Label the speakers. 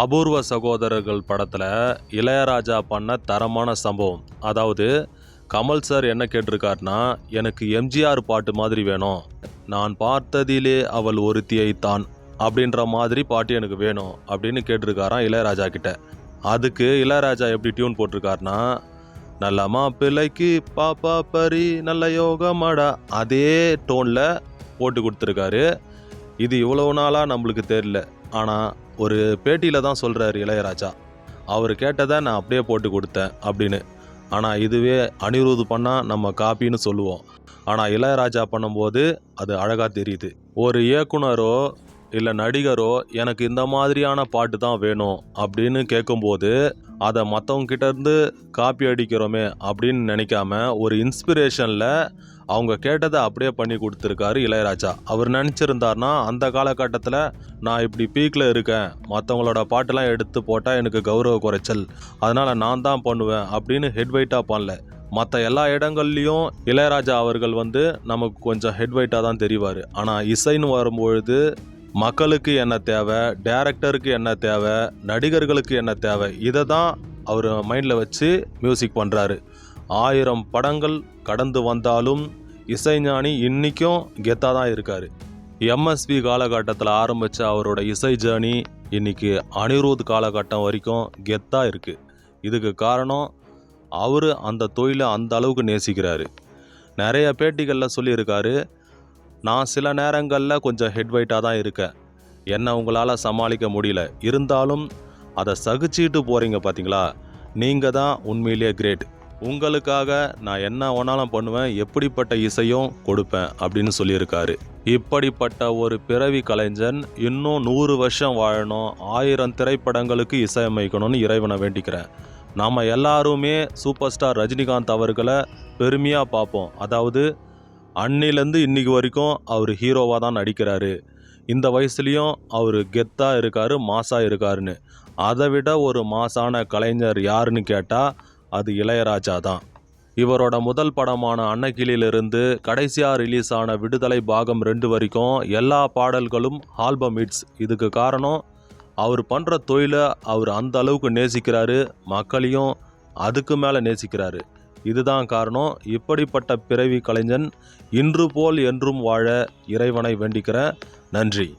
Speaker 1: அபூர்வ சகோதரர்கள் படத்தில் இளையராஜா பண்ண தரமான சம்பவம். அதாவது கமல் சார் என்ன கேட்டிருக்காருன்னா எனக்கு எம்ஜிஆர் பாட்டு மாதிரி வேணும். நான் பார்த்ததிலே அவள் ஒருத்தியை தான் அப்படின்ற மாதிரி பாட்டு எனக்கு வேணும் அப்படின்னு கேட்டிருக்காராம் இளையராஜா கிட்ட. அதுக்கு இளையராஜா எப்படி டியூன் போட்டிருக்காருன்னா நல்ல மாப்பிள்ளைக்கு பாப்பா பரி நல்ல யோகமாடா அதே டோனில் போட்டு கொடுத்துருக்காரு. இது இவ்வளவு நாளாக நம்மளுக்கு தெரியல. ஆனால் ஒரு பேட்டியில் தான் சொல்கிறாரு இளையராஜா. அவர் கேட்டதை நான் அப்படியே போட்டு கொடுத்தேன் அப்படின்னு. ஆனால் இதுவே அனிருத் பண்ணால் நம்ம காப்பின்னு சொல்லுவோம். ஆனால் இளையராஜா பண்ணும்போது அது அழகாக தெரியுது. ஒரு இயக்குனரோ இல்லை நடிகரோ எனக்கு இந்த மாதிரியான பாட்டு தான் வேணும் அப்படின்னு கேட்கும்போது அதை மற்றவங்க இருந்து காப்பி அடிக்கிறோமே அப்படின்னு நினைக்காம ஒரு இன்ஸ்பிரேஷனில் அவங்க கேட்டதை அப்படியே பண்ணி கொடுத்துருக்காரு இளையராஜா. அவர் நினச்சிருந்தார்னா அந்த காலகட்டத்தில் நான் இப்படி பீக்கில் இருக்கேன். மற்றவங்களோட பாட்டெல்லாம் எடுத்து போட்டால் எனக்கு கௌரவ குறைச்சல். அதனால் நான் தான் பண்ணுவேன் அப்படின்னு ஹெட்வைட்டாக பண்ணல. மற்ற எல்லா இடங்கள்லையும் இளையராஜா அவர்கள் வந்து நமக்கு கொஞ்சம் ஹெட்வைட்டாக தான் தெரிவார். ஆனால் இசைன்னு வரும்பொழுது மக்களுக்கு என்ன தேவை டேரக்டருக்கு என்ன தேவை நடிகர்களுக்கு என்ன தேவை இதை தான் அவர் மைண்டில் வச்சு மியூசிக் பண்ணுறாரு ஆயிரம் படங்கள் கடந்து வந்தாலும் இசைஞானி இன்றைக்கும் கெத்தாக தான் இருக்கார். எம்எஸ்பி காலகட்டத்தில் ஆரம்பித்த அவரோட இசை ஜேர்னி இன்றைக்கி அனிருத் காலகட்டம் வரைக்கும் கெத்தாக இருக்குது இதுக்கு காரணம் அவர் அந்த தொழிலை அந்த அளவுக்கு நேசிக்கிறாரு. நிறைய பேட்டிகளில் சொல்லியிருக்காரு நான் சில நேரங்களில் கொஞ்சம் ஹெட் வெயிட்டாக தான் இருக்கேன். என்ன உங்களால் சமாளிக்க முடியல. இருந்தாலும் அதை சகிச்சிட்டு போகிறீங்க பார்த்தீங்களா நீங்கள் தான் உண்மையிலேயே கிரேட் உங்களுக்காக நான் என்ன வேணாலும் பண்ணுவேன் எப்படிப்பட்ட இசையும் கொடுப்பேன் அப்படின்னு சொல்லியிருக்காரு. இப்படிப்பட்ட ஒரு பிறவி கலைஞன் இன்னும் நூறு வருஷம் வாழணும் ஆயிரம் திரைப்படங்களுக்கு இசையமைக்கணும்னு இறைவனை வேண்டிக்கிறேன். நாம் எல்லாருமே சூப்பர் ஸ்டார் ரஜினிகாந்த் அவர்களை பெருமையாக பார்ப்போம். அதாவது அன்னிலேருந்து இன்னைக்கு வரைக்கும் அவர் ஹீரோவாக தான் நடிக்கிறாரு. இந்த வயசுலேயும் அவர் கெத்தாக இருக்கார் மாசாக இருக்காருன்னு. அதை விட ஒரு மாசான கலைஞர் யாருன்னு கேட்டால் அது இளையராஜா தான். இவரோட முதல் படமான அன்னக்கிளியிலிருந்து கடைசியாக ரிலீஸ் ஆன விடுதலை பாகம் ரெண்டு வரைக்கும் எல்லா பாடல்களும் ஆல்பம் ஹிட்ஸ் இதுக்கு காரணம் அவர் பண்ணுற தொழிலை அவர் அந்த அளவுக்கு நேசிக்கிறாரு மக்களையும் அதுக்கு மேலே நேசிக்கிறாரு. இதுதான் காரணம். இப்படிப்பட்ட பிறவி கலைஞன் இன்று போல் என்றும் வாழ இறைவனை வேண்டிக்கிறேன். நன்றி.